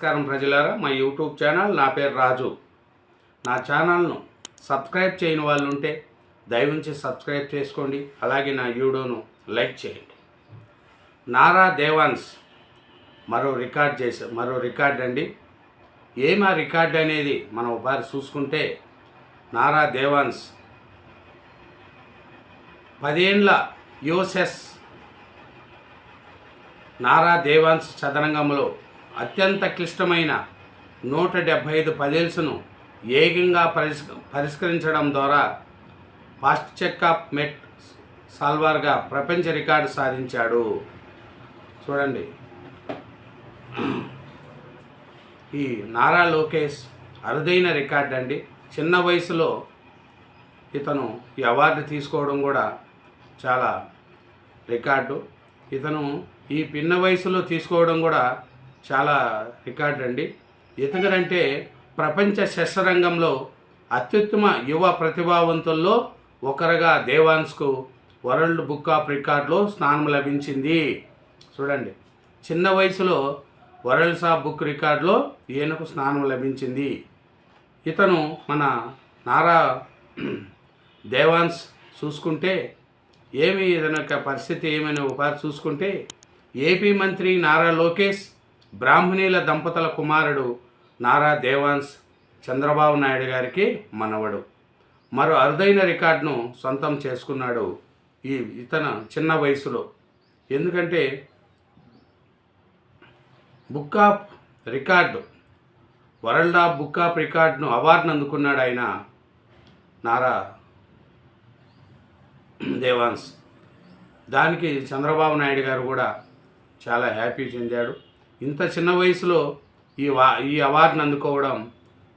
నమస్కారం ప్రజలారా మా యూట్యూబ్ ఛానల్ నా పేరు రాజు. నా ఛానల్ను సబ్స్క్రైబ్ చేయని వాళ్ళు ఉంటే దయవుంచి సబ్స్క్రైబ్ చేసుకోండి అలాగే నా వీడియోను లైక్ చేయండి. నారా దేవాన్స్ మరో రికార్డ్ చేసే మరో రికార్డ్ అండి. ఏమా రికార్డ్ అనేది మనం ఒకసారి చూసుకుంటే నారా దేవాన్స్ పదేండ్ల యోసెస్ నారా దేవాన్స్ చదరంగంలో అత్యంత క్లిష్టమైన నూట డెబ్భై ఐదు పజిల్స్ను ఏకంగా పరిష్ పరిష్కరించడం ద్వారా ఫాస్ట్ చెకప్ మెట్ సాల్వర్గా ప్రపంచ రికార్డు సాధించాడు. చూడండి. ఈ నారా లోకేష్ అరుదైన రికార్డ్ అండి. చిన్న వయసులో ఇతను ఈ అవార్డు తీసుకోవడం కూడా చాలా రికార్డు. ఇతను ఈ పిన్న వయసులో తీసుకోవడం కూడా చాలా రికార్డు అండి. ఇతగరంటే ప్రపంచ శస్త్రరంగంలో అత్యుత్తమ యువ ప్రతిభావంతుల్లో ఒకరుగా దేవాన్స్కు వరల్డ్ బుక్ ఆఫ్ రికార్డులో స్థానం లభించింది. చూడండి చిన్న వయసులో వరల్డ్స్ ఆఫ్ బుక్ రికార్డులో ఈయనకు స్నానం లభించింది. ఇతను మన నారా దేవాన్స్ చూసుకుంటే ఏమి ఇతని యొక్క పరిస్థితి ఏమైనా ఒకసారి చూసుకుంటే ఏపీ మంత్రి నారా లోకేష్ బ్రాహ్మణీల దంపతుల కుమారుడు నారా దేవాన్స్ చంద్రబాబు నాయుడు గారికి మనవడు. మరో అరుదైన రికార్డును సొంతం చేసుకున్నాడు ఈ ఇతను చిన్న వయసులో. ఎందుకంటే book of record world of book of రికార్డును అవార్డును అందుకున్నాడు ఆయన నారా దేవాన్స్. దానికి చంద్రబాబు నాయుడు గారు కూడా చాలా హ్యాపీ చెందాడు. ఇంత చిన్న వయసులో ఈ వా ఈ అవార్డును అందుకోవడం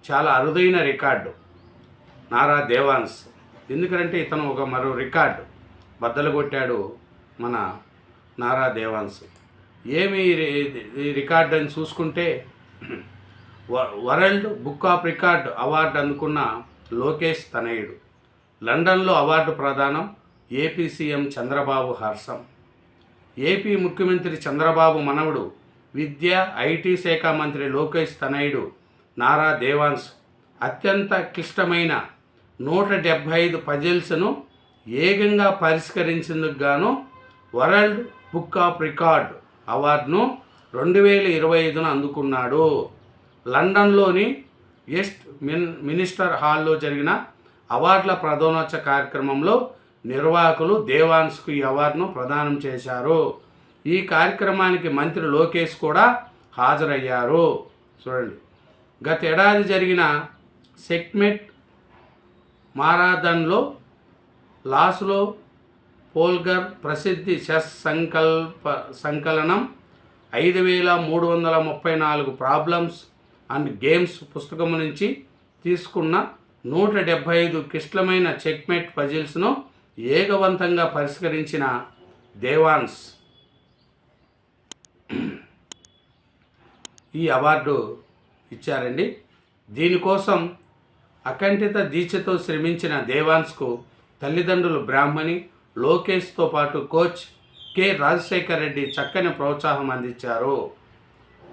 చాలా అరుదైన రికార్డు. నారా దేవాన్స్. ఎందుకంటే ఇతను ఒక మరో రికార్డు బద్దలు కొట్టాడు మన నారా దేవాన్స్. ఏమి ఈ ఈ రికార్డు అని చూసుకుంటే world book of record award అందుకున్న లోకేష్ తనయుడు. లండన్లో అవార్డు ప్రదానం ఏపీ సీఎం చంద్రబాబు హర్షం. ఏపీ ముఖ్యమంత్రి చంద్రబాబు మనవడు విద్య ఐటీ శాఖ మంత్రి లోకేష్ తనయుడు నారా దేవాన్స్ అత్యంత క్లిష్టమైన నూట డెబ్భై ఐదు పజిల్స్ను ఏకంగా పరిష్కరించేందుకు గాను వరల్డ్ బుక్ ఆఫ్ రికార్డ్ అవార్డును రెండు వేల ఇరవై ఐదున అందుకున్నాడు. లండన్లోని ఎస్ట్ మిన్ మినిస్టర్ హాల్లో జరిగిన అవార్డుల ప్రధానోత్సవ కార్యక్రమంలో నిర్వాహకులు దేవాన్స్కు ఈ అవార్డును ప్రదానం చేశారు. ఈ కార్యక్రమానికి మంత్రి లోకేష్ కూడా హాజరయ్యారు. చూడండి. గత ఏడాది జరిగిన సెక్మెట్ మారాథన్లో లాస్లో పోల్గర్ ప్రసిద్ధి చెస్ సంకల్ప సంకలనం ఐదు వేల మూడు వందల ముప్పై నాలుగు ప్రాబ్లమ్స్ అండ్ గేమ్స్ పుస్తకం నుంచి తీసుకున్న నూట డెబ్భై ఐదు క్లిష్టమైన చెక్మేట్ పజిల్స్ను ఏకవంతంగా పరిష్కరించిన దేవాన్స్. ఈ అవార్డు ఇచ్చారండి. దీనికోసం అకంఠిత దీక్షతో శ్రమించిన దేవాన్స్కు తల్లిదండ్రులు బ్రాహ్మణి లోకేష్తో పాటు కోచ్ కె. రాజశేఖర్ రెడ్డి చక్కని ప్రోత్సాహం అందించారు.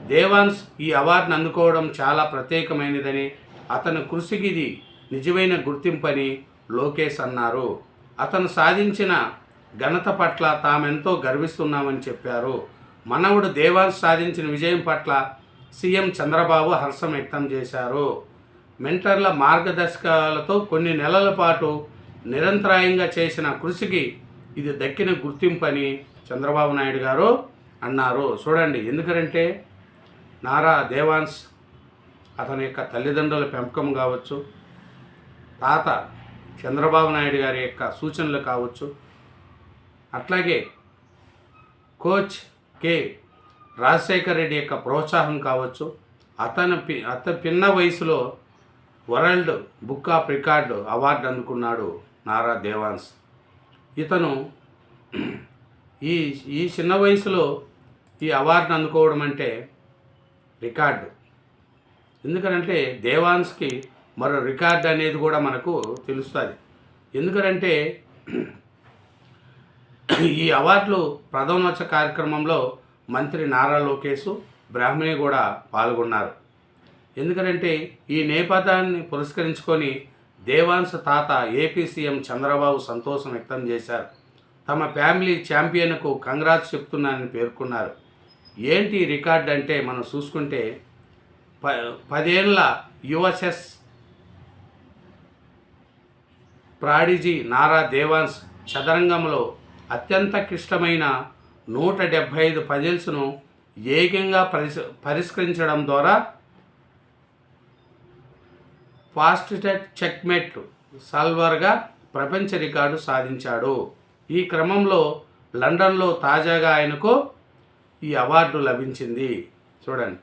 దేవాన్స్ ఈ అవార్డును అందుకోవడం చాలా ప్రత్యేకమైనదని అతని కృషికి ఇది నిజమైన గుర్తింపని లోకేష్ అన్నారు. అతను సాధించిన ఘనత పట్ల తామెంతో గర్విస్తున్నామని చెప్పారు. మనవుడు దేవాన్స్ సాధించిన విజయం పట్ల సీఎం చంద్రబాబు హర్షం వ్యక్తం చేశారు. మెంటర్ల మార్గదర్శకాలతో కొన్ని నెలల పాటు నిరంతరాయంగా చేసిన కృషికి ఇది దక్కిన గుర్తింపని చంద్రబాబు నాయుడు గారు అన్నారు. చూడండి ఎందుకంటే నారా దేవాన్స్ అతని యొక్క తల్లిదండ్రుల పెంపకం కావచ్చు తాత చంద్రబాబు నాయుడు గారి యొక్క సూచనలు కావచ్చు అట్లాగే కోచ్ కే రాజశేఖర్ రెడ్డి యొక్క ప్రోత్సాహం కావచ్చు. అతను పి అతని పిన్న వయసులో world book of record award అందుకున్నాడు నారా దేవాన్స్. ఇతను ఈ ఈ చిన్న వయసులో ఈ అవార్డును అందుకోవడం అంటే రికార్డు. ఎందుకంటే దేవాన్స్కి మరో రికార్డ్ అనేది కూడా మనకు తెలుస్తుంది. ఎందుకంటే ఈ అవార్డులు ప్రథమోత్సవ కార్యక్రమంలో మంత్రి నారా లోకేష్ బ్రాహ్మణి కూడా పాల్గొన్నారు. ఎందుకంటే ఈ నేపథ్యాన్ని పురస్కరించుకొని దేవాంశ తాత ఏపీ సీఎం చంద్రబాబు సంతోషం వ్యక్తం చేశారు. తమ ఫ్యామిలీ ఛాంపియన్కు కంగ్రాట్స్ చెప్తున్నానని పేర్కొన్నారు. ఏంటి రికార్డ్ అంటే మనం చూసుకుంటే ప పదేళ్ళ యువసెస్ ప్రాడిజీ నారా దేవాన్స్ చదరంగంలో అత్యంత క్లిష్టమైన నూట డెబ్భై ఐదు పజిల్స్ను ఏకంగా పరిష్ పరిష్కరించడం ద్వారా ఫాస్ట్ టెక్ చెక్మేట్ సాల్వర్గా ప్రపంచ రికార్డు సాధించాడు. ఈ క్రమంలో లండన్లో తాజాగా ఆయనకు ఈ అవార్డు లభించింది. చూడండి.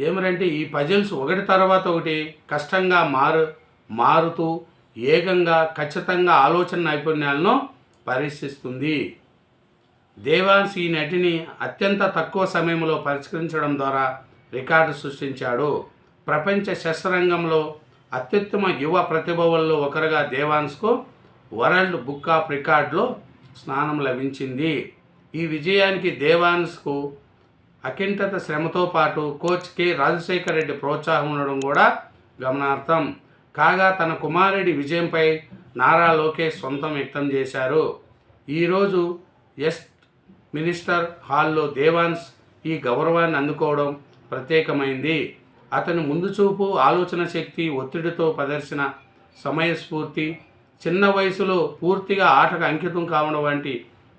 ఏమిటంటే ఈ పజిల్స్ ఒకటి తర్వాత ఒకటి కష్టంగా మారు మారుతూ ఏకంగా ఖచ్చితంగా ఆలోచన నైపుణ్యాలను పరీక్షిస్తుంది దేవాన్స్ ఈ నటిని అత్యంత తక్కువ సమయంలో పరిష్కరించడం ద్వారా రికార్డు సృష్టించాడు. ప్రపంచ శస్త్రరంగంలో అత్యుత్తమ యువ ప్రతిభవల్లో ఒకరుగా దేవాన్స్కు వరల్డ్ బుక్ ఆఫ్ రికార్డులో స్నానం లభించింది. ఈ విజయానికి దేవాన్స్కు అకింటత శ్రమతో పాటు కోచ్ కె. రాజశేఖర్ రెడ్డి ప్రోత్సాహం ఉండడం కూడా గమనార్థం కాగా తన కుమారుడి విజయంపై నారా లోకేష్ సొంతం వ్యక్తం చేశారు. ఈరోజు ఎస్ మినిస్టర్ హాల్లో దేవాన్స్ ఈ గౌరవాన్ని అందుకోవడం ప్రత్యేకమైంది. అతని ముందు చూపు ఆలోచన శక్తి ఒత్తిడితో ప్రదర్శన సమయస్ఫూర్తి చిన్న వయసులో పూర్తిగా ఆటకు అంకితం కావడం వంటి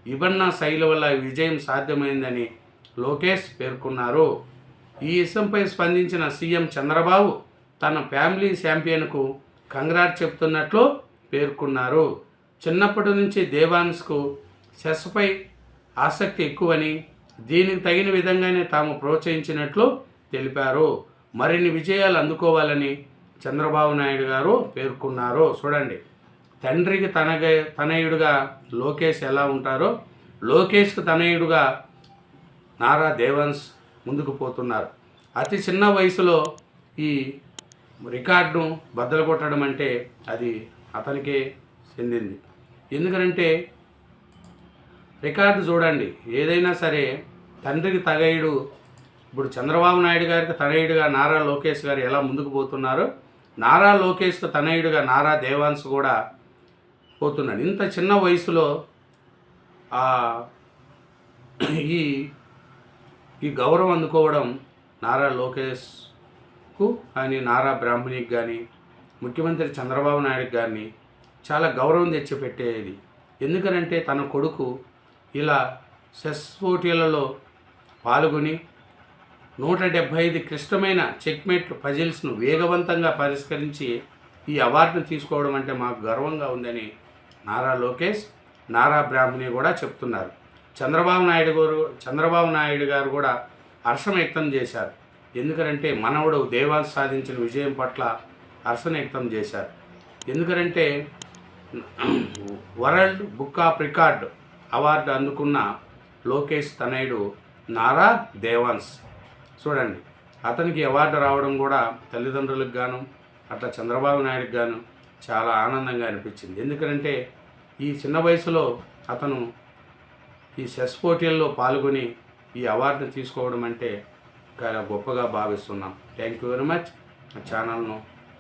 విభిన్న శైలి వల్ల విజయం సాధ్యమైందని లోకేష్ పేర్కొన్నారు. ఈ విషయంపై స్పందించిన సీఎం చంద్రబాబు తన ఫ్యామిలీ ఛాంపియన్కు కంగ్రాట్ చెప్తున్నట్లు పేర్కొన్నారు. చిన్నప్పటి నుంచి దేవాన్స్కు చెస్పై ఆసక్తి ఎక్కువని దీనికి తగిన విధంగానే తాము ప్రోత్సహించినట్లు తెలిపారు. మరిన్ని విజయాలు అందుకోవాలని చంద్రబాబు నాయుడు గారు పేర్కొన్నారు. చూడండి తండ్రికి తనగ తనయుడుగా లోకేష్ ఎలా ఉంటారో లోకేష్కి తనయుడుగా నారా దేవన్స్ ముందుకు పోతున్నారు. అతి చిన్న వయసులో ఈ రికార్డును బద్దలు కొట్టడం అంటే అది అతనికే చెందింది. ఎందుకంటే రికార్డు చూడండి. ఏదైనా సరే తండ్రికి తగయుడు ఇప్పుడు చంద్రబాబు నాయుడు గారికి తనయుడుగా నారా లోకేష్ గారు ఎలా ముందుకు పోతున్నారో? నారా లోకేష్కు తనయుడుగా నారా దేవాన్స్ కూడా పోతున్నాడు. ఇంత చిన్న వయసులో ఈ ఈ గౌరవం అందుకోవడం నారా లోకేష్కు కానీ నారా బ్రాహ్మణికి కానీ ముఖ్యమంత్రి చంద్రబాబు నాయుడు గారిని చాలా గౌరవం తెచ్చిపెట్టేది. ఎందుకనంటే తన కొడుకు ఇలా సెస్ పోటీలలో పాల్గొని నూట డెబ్భై ఐదు క్లిష్టమైన చెక్మేట్ పజిల్స్ను వేగవంతంగా పరిష్కరించి ఈ అవార్డును తీసుకోవడం అంటే మాకు గర్వంగా ఉందని నారా లోకేష్ నారా బ్రాహ్మణి కూడా చెప్తున్నారు. చంద్రబాబు నాయుడు గారు చంద్రబాబు నాయుడు గారు కూడా హర్షం వ్యక్తం చేశారు. ఎందుకంటే మనవడు దేవాన్ సాధించిన విజయం పట్ల హర్షం వ్యక్తం చేశారు. ఎందుకంటే world book of record award అందుకున్న లోకేష్ తనయుడు నారా దేవాన్స్. చూడండి అతనికి అవార్డు రావడం కూడా తల్లిదండ్రులకు గాను అట్లా చంద్రబాబు నాయుడుకి గాను చాలా ఆనందంగా అనిపించింది. ఎందుకంటే ఈ చిన్న వయసులో అతను ఈ సెస్ పోటీల్లో పాల్గొని ఈ అవార్డును తీసుకోవడం అంటే చాలా గొప్పగా భావిస్తున్నాం. Thank you very much. ఛానల్ను